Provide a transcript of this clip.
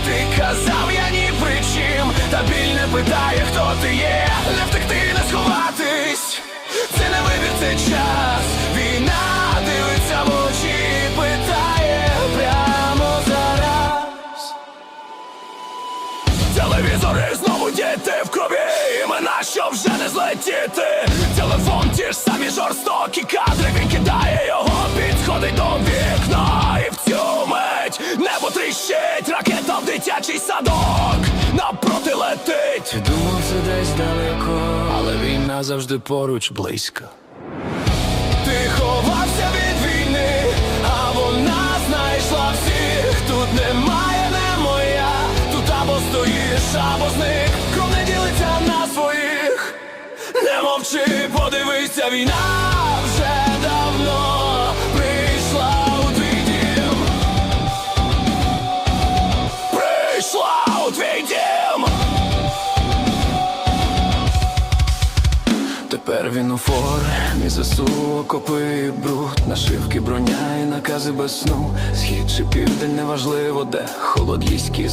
втекти, казав я ні при чим, та біль не питає, хто ти є, не втекти, не сховатись, це не вибір, це час. Війна дивиться в очі, питає прямо зараз. Телевізори знову діти в крові, імена, що вже не злетіти. Телефон ті ж самі жорстокі кадри він кидає. Дитячий садок Напроти летить Ти думав, це десь далеко, але війна завжди поруч близько. Ти ховався від війни, а вона знайшла всіх. Тут немає, не моя, тут або стоїш, або зник. Кров не ділиться на своїх. Не мовчи, подивися, війна Тепер він у формі, засу, окопи і бруд, нашивки, броня і накази без сну. Схід чи південь, неважливо де, холод їсть кістки.